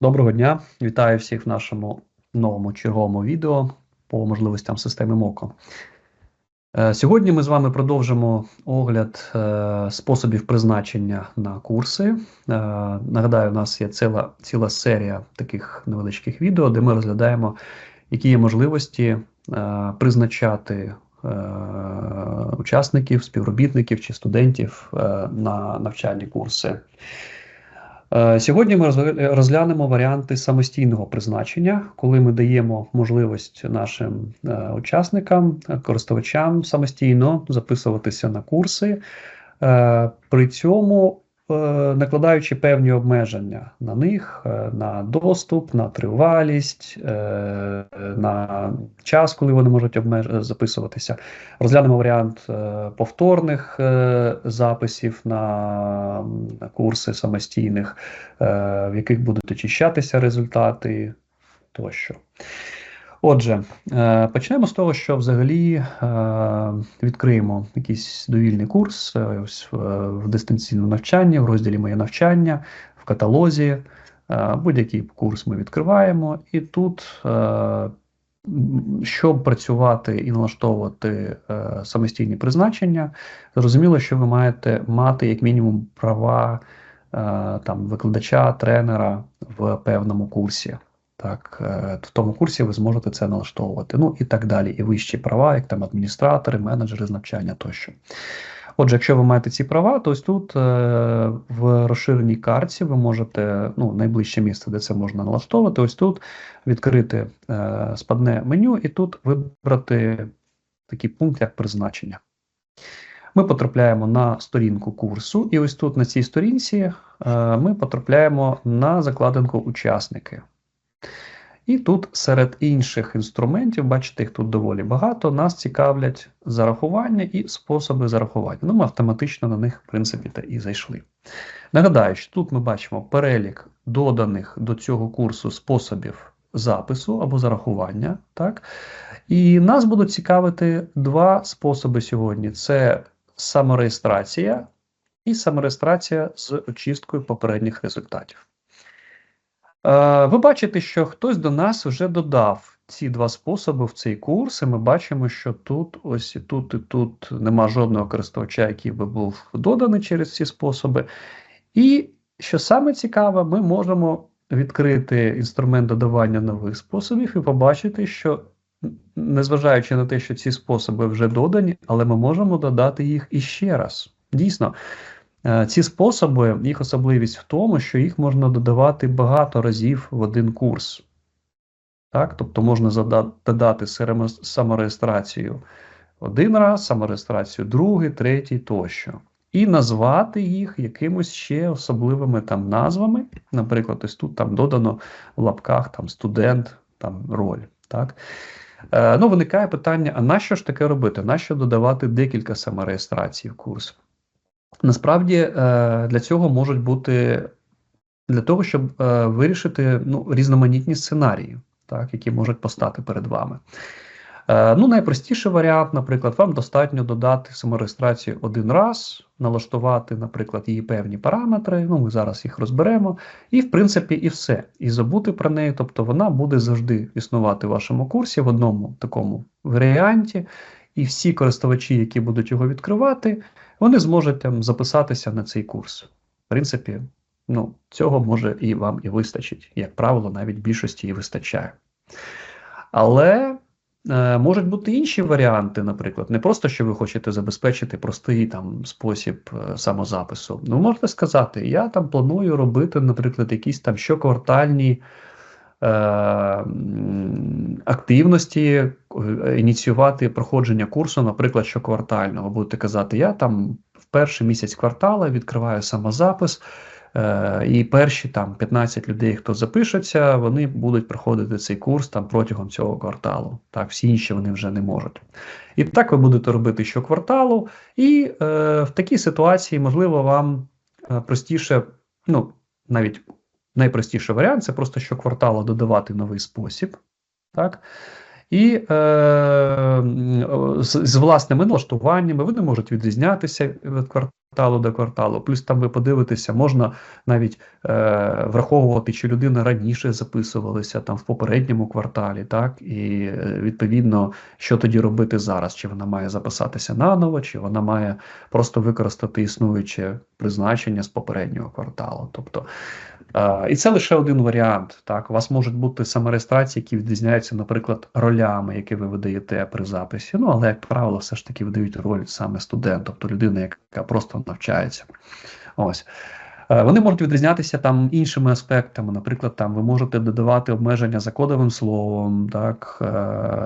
Доброго дня, вітаю всіх в нашому новому черговому відео по можливостям системи МОКО. Е, Сьогодні ми з вами продовжимо огляд е, способів призначення на курси. Е, Нагадаю, у нас є ціла, ціла серія таких невеличких відео, де ми розглядаємо, які є можливості призначати учасників, співробітників чи студентів на навчальні курси. Е, Сьогодні ми розглянемо варіанти самостійного призначення, коли ми даємо можливість нашим е, учасникам, е, користувачам самостійно записуватися на курси, при цьому накладаючи певні обмеження на них, е, на доступ, на тривалість, е, на час, коли вони можуть записуватися. Розглянемо варіант е, повторних е, записів на, курси самостійних, е, в яких будуть очищатися результати тощо. Отже, е, почнемо з того, що взагалі е, відкриємо якийсь довільний курс е, ось в дистанційному навчанні, в розділі Моє навчання, в каталозі. Будь-який курс ми відкриваємо, і тут, щоб працювати і налаштовувати самостійні призначення, зрозуміло, що ви маєте мати як мінімум права там, викладача, тренера в певному курсі. Так, е, в тому курсі ви зможете це налаштовувати. Ну і так далі. І вищі права, як там адміністратори, менеджери з навчання тощо. Отже, якщо ви маєте ці права, то ось тут е, в розширеній карті ви можете, ну, найближче місце, де це можна налаштовувати, ось тут відкрити е, спадне меню і тут вибрати такий пункт, як призначення. Ми потрапляємо на сторінку курсу, і ось тут на цій сторінці ми потрапляємо на закладинку учасники. І тут серед інших інструментів, бачите, їх тут доволі багато, нас цікавлять зарахування і способи зарахування. Ну, ми автоматично на них, в принципі, та і зайшли. Нагадаю, що тут ми бачимо перелік доданих до цього курсу способів запису або зарахування. Так? І нас будуть цікавити два способи сьогодні: це самореєстрація і самореєстрація з очисткою попередніх результатів. Е, Ви бачите, що хтось до нас вже додав ці два способи в цей курс, і ми бачимо, що тут, ось і тут, і тут нема жодного користувача, який би був доданий через ці способи. І що саме цікаве, ми можемо відкрити інструмент додавання нових способів і побачити, що незважаючи на те, що ці способи вже додані, але ми можемо додати їх іще раз. Дійсно, Ці способи, їх особливість в тому, що їх можна додавати багато разів в один курс. Так? Тобто можна додати самореєстрацію один раз, самореєстрацію другий, третій тощо. І назвати їх якимось ще особливими там назвами. Наприклад, ось тут там додано в лапках там студент, там роль. Так? Е, ну, виникає питання: а нащо ж таке робити? Нащо додавати декілька самореєстрацій в курс? Насправді е, для цього можуть бути для того, щоб е, вирішити ну, різноманітні сценарії, так, які можуть постати перед вами. Е, Ну, найпростіший варіант, наприклад, вам достатньо додати самореєстрацію один раз, налаштувати, наприклад, її певні параметри. Ну, ми зараз їх розберемо, і в принципі, і все. І забути про неї, тобто вона буде завжди існувати в вашому курсі в одному такому варіанті, і всі користувачі, які будуть його відкривати, вони зможуть там записатися на цей курс. В принципі, ну, цього може і вам і вистачить. Як правило, навіть більшості і вистачає. Але е, можуть бути інші варіанти, наприклад, не просто, що ви хочете забезпечити простий там спосіб е, самозапису. Ну, можете сказати, я там планую робити, наприклад, якісь там щоквартальні активності, е, ініціювати проходження курсу, наприклад, щоквартального. Будете казати, я там в перший місяць квартала відкриваю самозапис, е, і перші там 15 людей, хто запишеться, вони будуть проходити цей курс там протягом цього кварталу. Так, всі інші вони вже не можуть. І так ви будете робити щокварталу, і е, в такій ситуації, можливо, вам е, простіше, ну, навіть найпростіший варіант це просто щокварталу додавати новий спосіб. Так? І е, з, з власними налаштуваннями вони можуть відрізнятися від кварталу до кварталу. Плюс там ви подивитеся, можна навіть е, враховувати, чи людина раніше записувалася там в попередньому кварталі, так і е, відповідно, що тоді робити зараз, чи вона має записатися наново, чи вона має просто використати існуюче призначення з попереднього кварталу. Тобто, і це лише один варіант. Так, у вас можуть бути самореєстрації, які відрізняються, наприклад, ролями, які ви видаєте при записі. Ну, але, як правило, все ж таки видають роль саме студент, тобто людина, яка просто навчається. Ось. Вони можуть відрізнятися там іншими аспектами. Наприклад, там ви можете додавати обмеження за кодовим словом. Так,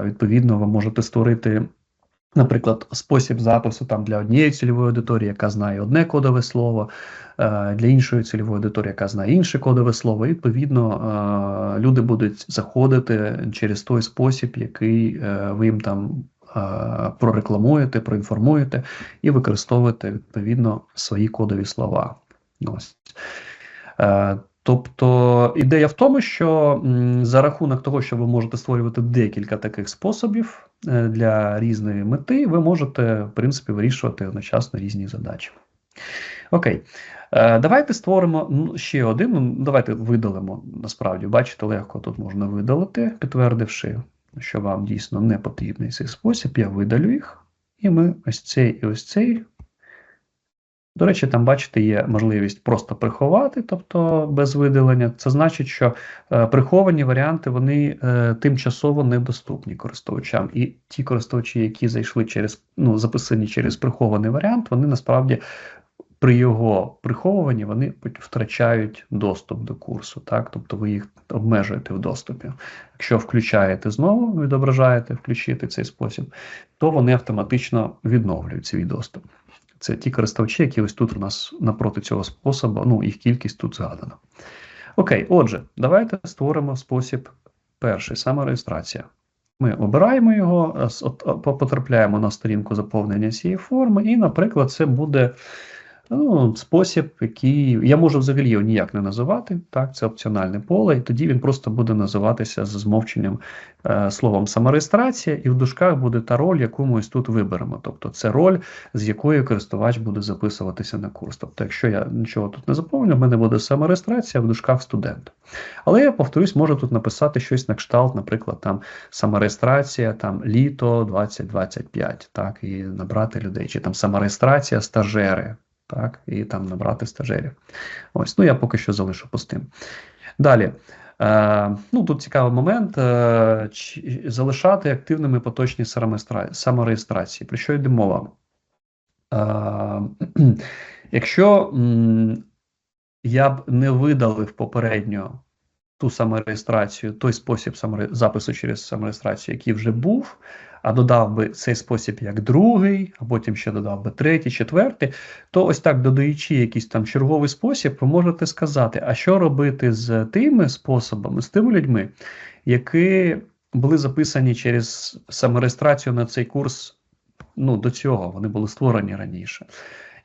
відповідно, ви можете створити, наприклад, спосіб запису там для однієї цільової аудиторії, яка знає одне кодове слово, е, для іншої цільової аудиторії, яка знає інше кодове слово. І, відповідно, е, люди будуть заходити через той спосіб, який е, ви їм там. Прорекламуєте, проінформуєте і використовуєте відповідно свої кодові слова. Ось. Тобто ідея в тому, що за рахунок того, що ви можете створювати декілька таких способів е, для різної мети, ви можете, в принципі, вирішувати одночасно різні задачі. Окей. Е, Давайте створимо ну, ще один. Ну, давайте видалимо. Насправді, бачите, легко тут можна видалити, підтвердивши, що вам дійсно не потрібний цей спосіб. Я видалю їх. І ми ось цей і ось цей до речі, там, бачите, є можливість просто приховати, тобто без видалення. Це значить, що е, приховані варіанти вони е, тимчасово недоступні користувачам. І ті користувачі, які зайшли через, ну, записані через прихований варіант, вони насправді при його приховуванні вони втрачають доступ до курсу. Так? Тобто ви їх обмежуєте в доступі. Якщо включаєте знову, відображаєте включити цей спосіб, то вони автоматично відновлюють свій доступ. Це ті користувачі, які ось тут у нас напроти цього способу, ну, їх кількість тут згадана. Окей, отже, давайте створимо спосіб перший, самореєстрація. Ми обираємо його, е, потрапляємо на сторінку заповнення цієї форми, і, наприклад, це буде ну, спосіб, який я можу взагалі його ніяк не називати. Так, це опціональне поле, і тоді він просто буде називатися з змовченням е, словом самореєстрація, і в дужках буде та роль, яку ми ось тут виберемо. Тобто це роль, з якою користувач буде записуватися на курс. Тобто, якщо я нічого тут не заповню, в мене буде самореєстрація в дужках студент. Але я повторюсь, можу тут написати щось на кшталт, наприклад, там самореєстрація, там літо 2025, так, і набрати людей, чи там самореєстрація стажери. Так, і там набрати стажерів. Ось, ну я поки що залишу пустим. Далі. Е, ну, тут цікавий момент: е, чи, залишати активними поточні самореєстрації. Про що йде мова? Е, якщо м, я б не видалив попередньо ту самореєстрацію, той спосіб запису через самореєстрацію, який вже був, а додав би цей спосіб як другий, а потім ще додав би третій, четвертий, то ось так, додаючи якийсь там черговий спосіб, ви можете сказати, а що робити з тими способами, з тими людьми, які були записані через самореєстрацію на цей курс ну, до цього, вони були створені раніше.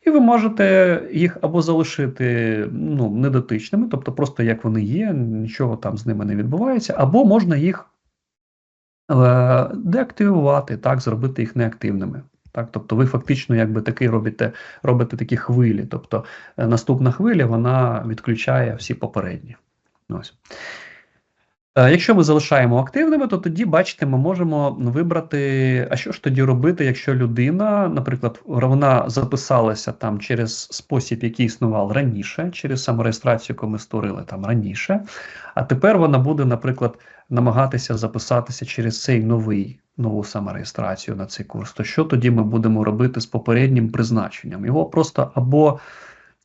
І ви можете їх або залишити ну, недотичними, тобто просто як вони є, нічого там з ними не відбувається, або можна їх деактивувати, так, зробити їх неактивними. Так, тобто ви фактично якби такий робите, робите такі хвилі. Тобто е, наступна хвиля вона відключає всі попередні. Ось. Е, Якщо ми залишаємо активними, то тоді, бачите, ми можемо вибрати, а що ж тоді робити, якщо людина, наприклад, вона записалася там через спосіб, який існував раніше, через самореєстрацію, яку ми створили там раніше, а тепер вона буде, наприклад, намагатися записатися через цей новий нову самореєстрацію на цей курс. То що тоді ми будемо робити з попереднім призначенням? Його просто або,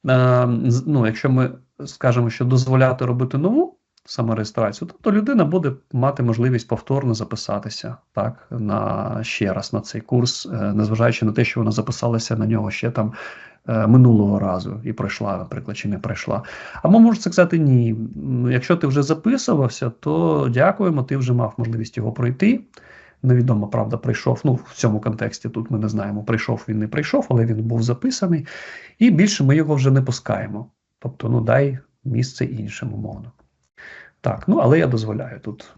е, ну, якщо ми скажемо, що дозволяти робити нову самореєстрацію, тобто людина буде мати можливість повторно записатися так на ще раз на цей курс, е, незважаючи на те, що вона записалася на нього ще там е, минулого разу і пройшла, наприклад, чи не пройшла. Або можна сказати ні. Якщо ти вже записувався, то дякуємо, ти вже мав можливість його пройти. Невідомо, правда, прийшов. Ну, в цьому контексті тут ми не знаємо, прийшов він не прийшов, але він був записаний. І більше ми його вже не пускаємо. Тобто, ну дай місце іншим умовно. Так, ну але я дозволяю тут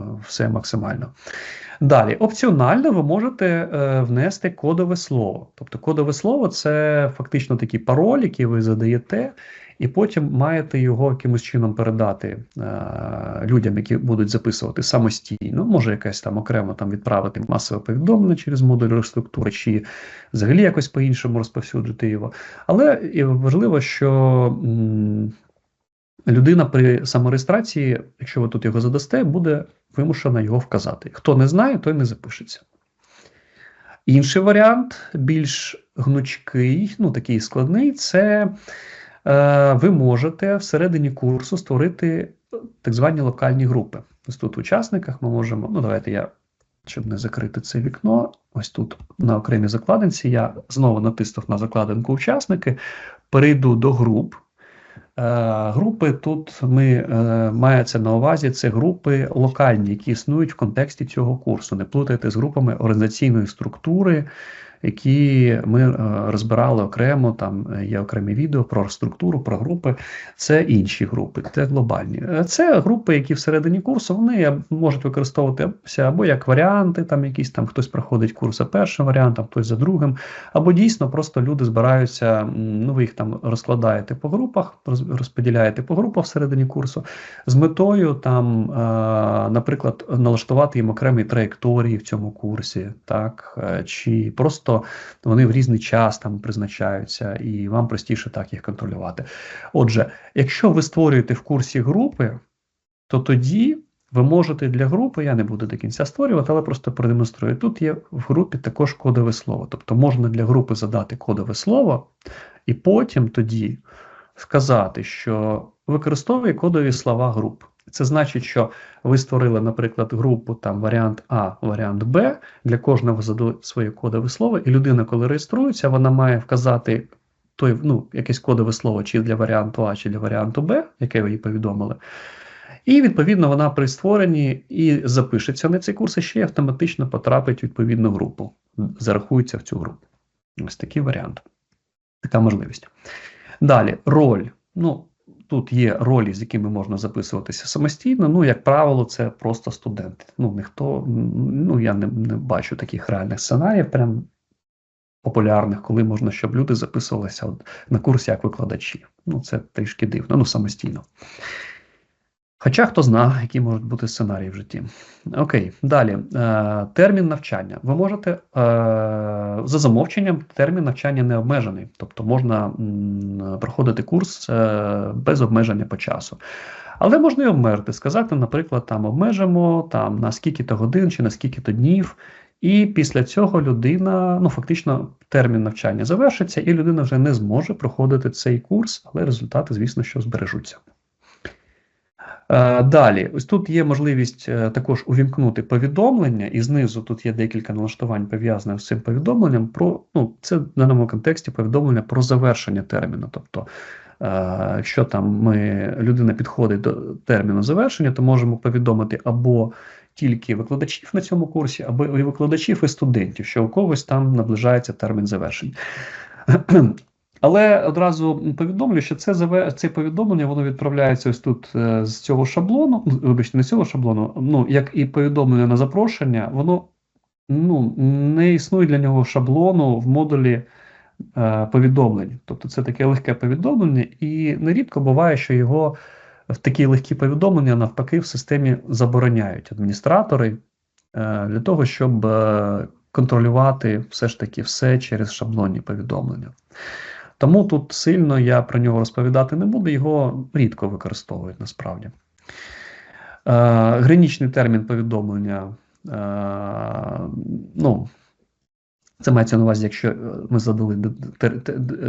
е, все максимально. Далі, опціонально ви можете е, внести кодове слово. Тобто кодове слово це фактично такий пароль, який ви задаєте, і потім маєте його якимось чином передати е, людям, які будуть записувати самостійно. Може, якесь там окремо там відправити масове повідомлення через модуль реструктури, чи взагалі якось по-іншому розповсюджити його. Але важливо, що. М Людина при самореєстрації, якщо ви тут його задасте, буде вимушена його вказати. Хто не знає, той не запишеться. Інший варіант, більш гнучкий, ну такий складний, це е, ви можете всередині курсу створити так звані локальні групи. Ось тут в учасниках ми можемо. Ну, давайте я, щоб не закрити це вікно, ось тут на окремій закладинці я знову натиснув на закладинку учасники, перейду до груп. Е, групи тут ми е, мається на увазі це групи локальні, які існують в контексті цього курсу. Не плутайте з групами організаційної структури, які ми е, розбирали окремо. Там е, є окремі відео про структуру, про групи. Це інші групи, це глобальні. Е, це групи, які всередині курсу вони можуть використовуватися або як варіанти, там якісь там хтось проходить курс за першим варіантом, хтось за другим, або дійсно просто люди збираються. Ну, ви їх там розкладаєте по групах, розподіляєте по групах всередині курсу з метою там, наприклад, налаштувати їм окремі траєкторії в цьому курсі, так чи просто просто вони в різний час там призначаються, і вам простіше так їх контролювати. Отже, якщо ви створюєте в курсі групи, то тоді ви можете для групи, я не буду до кінця створювати, але просто продемонструю. Тут є в групі також кодове слово. Тобто можна для групи задати кодове слово, і потім тоді сказати, що використовує кодові слова груп. Це значить, що ви створили, наприклад, групу там варіант А, варіант Б. Для кожного задали своє кодове слово, і людина, коли реєструється, вона має вказати той, ну, якесь кодове слово чи для варіанту А, чи для варіанту Б, яке ви їй повідомили. І, відповідно, вона при створенні і запишеться на цей курс, і ще й автоматично потрапить в відповідну групу, зарахується в цю групу. Ось такий варіант. Така можливість. Далі, роль. Ну, Тут є ролі, з якими можна записуватися самостійно. Ну, як правило, це просто студенти. Ну, ніхто, ну я не не бачу таких реальних сценаріїв, прям популярних, коли можна, щоб люди записувалися на курс як викладачі. Ну, це трішки дивно, ну самостійно. Хоча хто зна, які можуть бути сценарії в житті. Окей, далі. Е, Термін навчання. Ви можете е, за замовченням термін навчання не обмежений, тобто можна м, проходити курс е, без обмеження по часу. Але можна і обмежити, сказати, наприклад, там обмежимо там, на скільки-то годин чи на скільки-то днів. І після цього людина, ну фактично, термін навчання завершиться, і людина вже не зможе проходити цей курс, але результати, звісно, що збережуться. Е, далі, ось тут є можливість е, також увімкнути повідомлення, і знизу тут є декілька налаштувань пов'язаних з цим повідомленням. Про ну, це в даному контексті повідомлення про завершення терміну. Тобто, е, якщо там ми людина підходить до терміну завершення, то можемо повідомити або тільки викладачів на цьому курсі, або і викладачів і студентів, що у когось там наближається термін завершення. Але одразу повідомлю, що це це повідомлення воно відправляється ось тут е, з цього шаблону. Ну, вибачте, не з цього шаблону, ну як і повідомлення на запрошення, воно ну, не існує для нього шаблону в модулі е, повідомлень. Тобто це таке легке повідомлення, і нерідко буває, що його в такі легкі повідомлення навпаки в системі забороняють адміністратори е, для того, щоб е, контролювати все ж таки все через шаблонні повідомлення. Тому тут сильно я про нього розповідати не буду, його рідко використовують насправді. Е, Гранічний термін повідомлення. Е, ну, це мається на увазі, якщо ми задали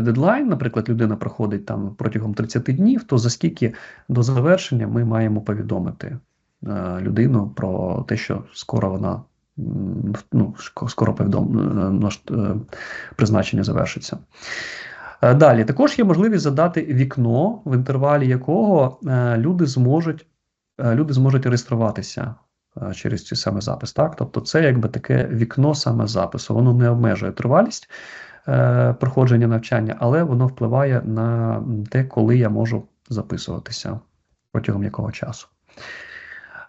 дедлайн, наприклад, людина проходить там протягом 30 днів, то за скільки до завершення ми маємо повідомити е, людину про те, що скоро вона ну, скоро повідом, е, е, призначення завершиться. Е, далі також є можливість задати вікно, в інтервалі якого е, люди зможуть е, люди зможуть реєструватися через цей саме запис. Так? Тобто це якби таке вікно саме запису. Воно не обмежує тривалість проходження навчання, але воно впливає на те, коли я можу записуватися протягом якого часу.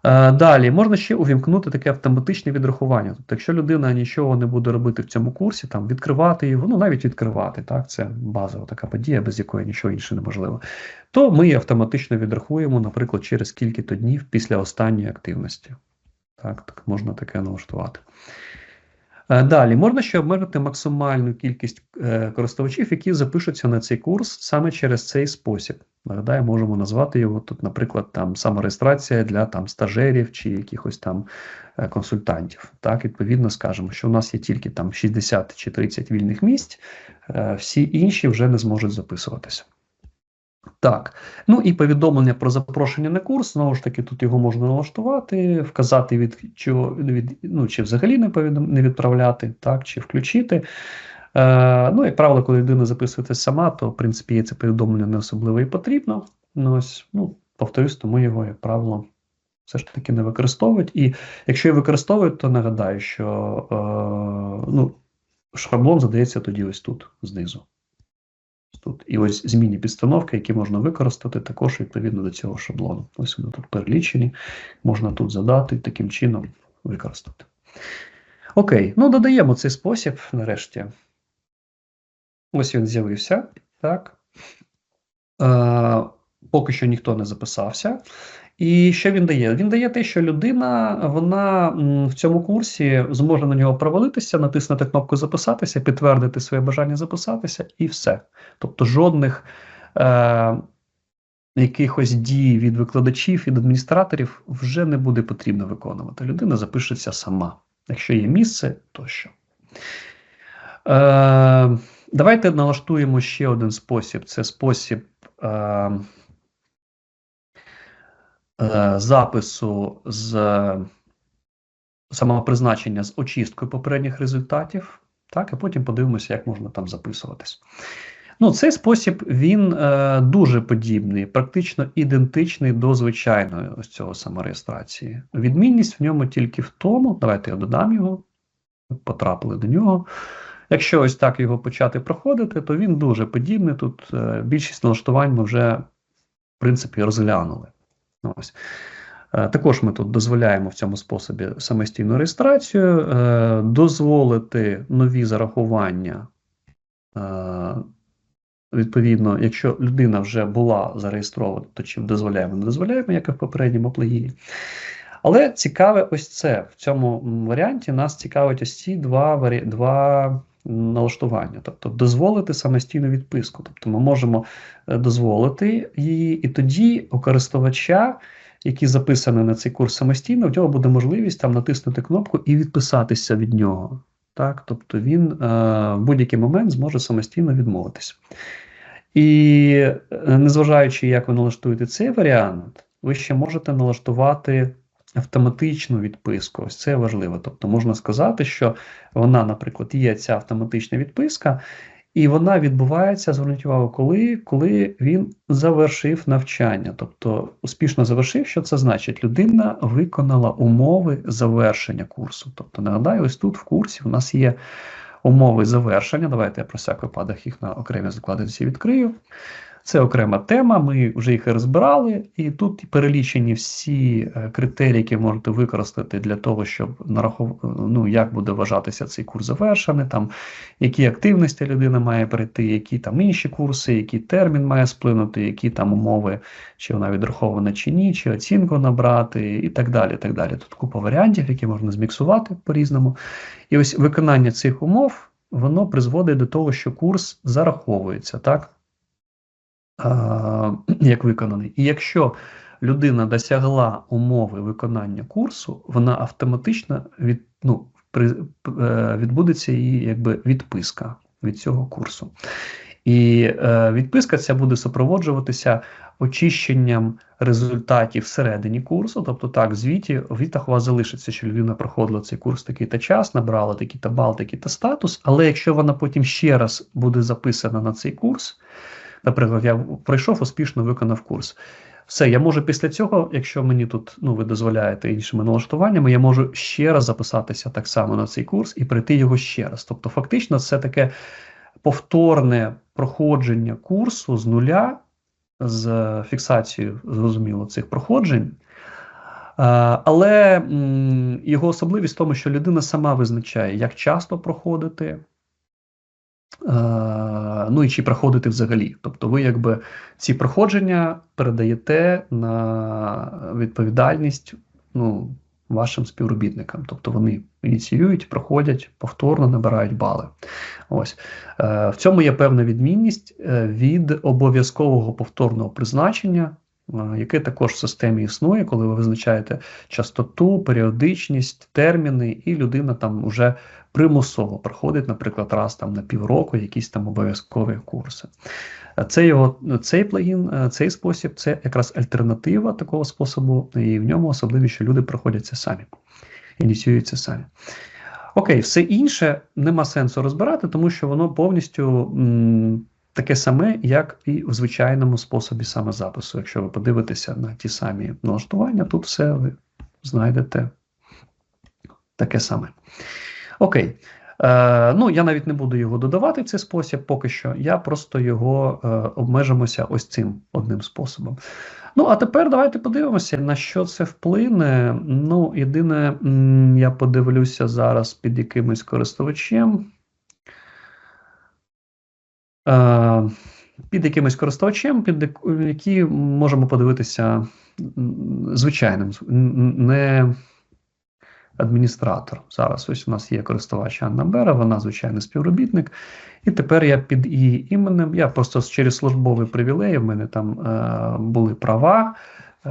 Е, Далі можна ще увімкнути таке автоматичне відрахування. Тобто, якщо людина нічого не буде робити в цьому курсі, там відкривати його, ну навіть відкривати, так, це базова така подія, без якої нічого інше неможливо, то ми її автоматично відрахуємо, наприклад, через кілька-то днів після останньої активності. Так, так можна таке налаштувати. Е, Далі можна ще обмежити максимальну кількість е, користувачів, які запишуться на цей курс саме через цей спосіб. Нагадаю, можемо назвати його тут, наприклад, там самореєстрація для там стажерів чи якихось там е, консультантів. Так, відповідно, скажемо, що у нас є тільки там 60 чи 30 вільних місць, е, всі інші вже не зможуть записуватися. Так, ну і повідомлення про запрошення на курс. Знову ж таки, тут його можна налаштувати, вказати від чого від, ну, чи взагалі не повідом, не відправляти, так, чи включити. Е, ну, як правило, коли людина записується сама, то в принципі їй це повідомлення не особливо і потрібно. Ну, ось, ну, повторюсь, тому його, як правило, все ж таки не використовують. І якщо і використовують, то нагадаю, що е, ну, шаблон задається тоді ось тут, знизу. Тут і ось змінні підстановки, які можна використати також відповідно до цього шаблону. Ось вони тут перелічені, можна тут задати, таким чином використати. Окей, ну додаємо цей спосіб нарешті. Ось він з'явився. Так. Е, поки що ніхто не записався. І що він дає? Він дає те, що людина вона в цьому курсі зможе на нього провалитися, натиснути кнопку записатися, підтвердити своє бажання записатися, і все. Тобто жодних е, якихось дій від викладачів, від адміністраторів вже не буде потрібно виконувати. Людина запишеться сама, якщо є місце, тощо. Е, Давайте налаштуємо ще один спосіб. Це спосіб. Е, Е, запису з самопризначення з очисткою попередніх результатів, так, і потім подивимося, як можна там записуватись. Ну, Цей спосіб він е, дуже подібний, практично ідентичний до звичайної ось цього самореєстрації. Відмінність в ньому тільки в тому, давайте я додам його, потрапили до нього. Якщо ось так його почати проходити, то він дуже подібний. Тут е, більшість налаштувань ми вже, в принципі, розглянули. Ось. Е, також ми тут дозволяємо в цьому способі самостійну реєстрацію, е, дозволити нові зарахування. Відповідно, якщо людина вже була зареєстрована, то чи дозволяємо, не дозволяємо, як і в попередньому плагіні. Але цікаве ось це. В цьому варіанті нас цікавить ось ці два два налаштування, тобто дозволити самостійну відписку. Тобто ми можемо дозволити її, і тоді у користувача, який записаний на цей курс самостійно, в нього буде можливість там натиснути кнопку і відписатися від нього. Так? Тобто він е, в будь-який момент зможе самостійно відмовитися. І незважаючи, як ви налаштуєте цей варіант, ви ще можете налаштувати автоматичну відписку. Ось це важливо. Тобто можна сказати, що вона, наприклад, є ця автоматична відписка, і вона відбувається, зверніть увагу, коли коли він завершив навчання. Тобто успішно завершив, що це значить? Людина виконала умови завершення курсу. Тобто, нагадаю, ось тут в курсі у нас є умови завершення. Давайте я про всяк випадок їх на окремі закладинці відкрию. Це окрема тема, ми вже їх розбирали, і тут перелічені всі е, критерії, які можете використати для того, щоб нарахов... ну, як буде вважатися цей курс завершений, там, які активності людина має перейти, які там інші курси, який термін має сплинути, які там умови, чи вона відрахована чи ні, чи оцінку набрати, і так далі. так далі. Тут купа варіантів, які можна зміксувати по-різному. І ось виконання цих умов воно призводить до того, що курс зараховується. так? як виконаний. І якщо людина досягла умови виконання курсу, вона автоматично від, ну, при, е, відбудеться її якби відписка від цього курсу. І е, відписка ця буде супроводжуватися очищенням результатів всередині курсу. Тобто, так, звіті в вітах у вас залишиться, що людина проходила цей курс такий-то час, набрала такий-то бал, такий-то статус. Але якщо вона потім ще раз буде записана на цей курс, Наприклад, я пройшов успішно виконав курс. Все, я можу після цього, якщо мені тут ну, ви дозволяєте іншими налаштуваннями, я можу ще раз записатися так само на цей курс і пройти його ще раз. Тобто, фактично, це таке повторне проходження курсу з нуля з фіксацією, зрозуміло, цих проходжень. Але його особливість в тому, що людина сама визначає, як часто проходити. Ну і чи проходити взагалі. Тобто, ви якби ці проходження передаєте на відповідальність ну, вашим співробітникам. Тобто вони ініціюють, проходять, повторно набирають бали. Ось е, В цьому є певна відмінність е, від обов'язкового повторного призначення. Яке також в системі існує, коли ви визначаєте частоту, періодичність, терміни, і людина там вже примусово проходить, наприклад, раз там на півроку якісь там обов'язкові курси. Це його цей плагін, е, цей спосіб це якраз альтернатива такого способу, і в ньому особливість, що люди проходять самі, ініціюються самі. Окей, все інше нема сенсу розбирати, тому що воно повністю м, таке саме, як і в звичайному способі самозапису. Якщо ви подивитеся на ті самі налаштування, тут все ви знайдете таке саме. Окей. Е, Ну, я навіть не буду його додавати в цей спосіб поки що. Я просто його е, обмежимося ось цим одним способом. Ну, а тепер давайте подивимося, на що це вплине. Ну, єдине, я подивлюся зараз під якимось користувачем. Е, під якимось користувачем, під які можемо подивитися звичайним, не адміністратор. Зараз ось у нас є користувач Анна Бера, вона звичайний співробітник. І тепер я під її іменем, я просто через службовий привілей, в мене там е, були права. Е,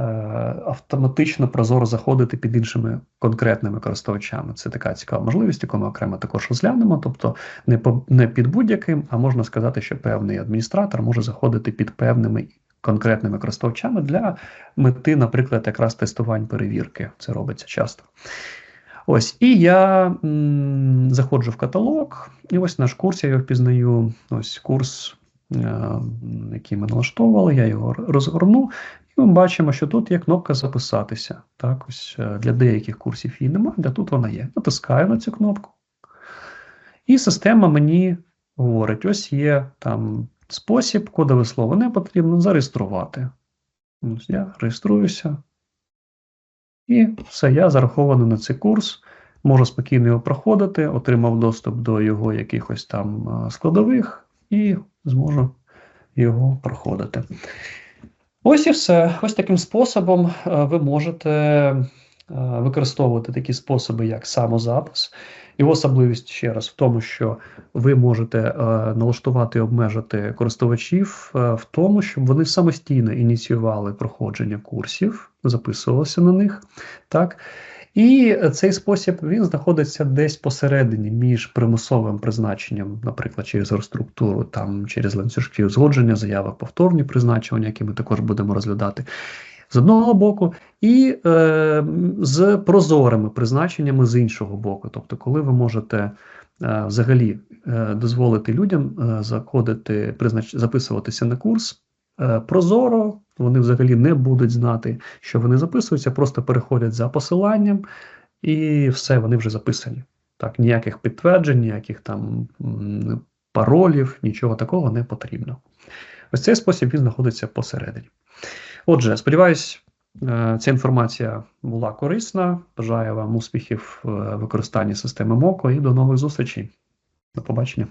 автоматично прозоро заходити під іншими конкретними користувачами. Це така цікава можливість, яку ми окремо також розглянемо. Тобто не по не під будь-яким, а можна сказати, що певний адміністратор може заходити під певними конкретними користувачами для мети, наприклад, якраз тестувань перевірки. Це робиться часто. Ось, і я м, заходжу в каталог, і ось наш курс я його впізнаю. Ось курс, е, який ми налаштовували, я його розгорну. І ми бачимо, що тут є кнопка Записатися. Так, ось е, Для деяких курсів її немає, де тут вона є. Натискаю на цю кнопку. І система мені говорить: ось є там спосіб, кодове слово не потрібно зареєструвати. Ось Я реєструюся. І все, я зарахований на цей курс, можу спокійно його проходити, отримав доступ до його якихось там складових і зможу його проходити. Ось і все. Ось таким способом ви можете використовувати такі способи, як самозапис. Його особливість ще раз в тому, що ви можете е, налаштувати і обмежити користувачів е, в тому, щоб вони самостійно ініціювали проходження курсів, записувалися на них. так. І цей спосіб він знаходиться десь посередині між примусовим призначенням, наприклад, через структуру, там через ланцюжки узгодження, заявок повторні призначення, які ми також будемо розглядати з одного боку, і е, з прозорими призначеннями з іншого боку. Тобто, коли ви можете е, взагалі е, дозволити людям е, заходити, признач... записуватися на курс е, прозоро, вони взагалі не будуть знати, що вони записуються, просто переходять за посиланням, і все, вони вже записані. Так, ніяких підтверджень, ніяких там паролів, нічого такого не потрібно. Ось цей спосіб він знаходиться посередині. Отже, сподіваюсь, е, ця інформація була корисна. Бажаю вам успіхів в використанні системи МОКО і до нових зустрічей. До побачення.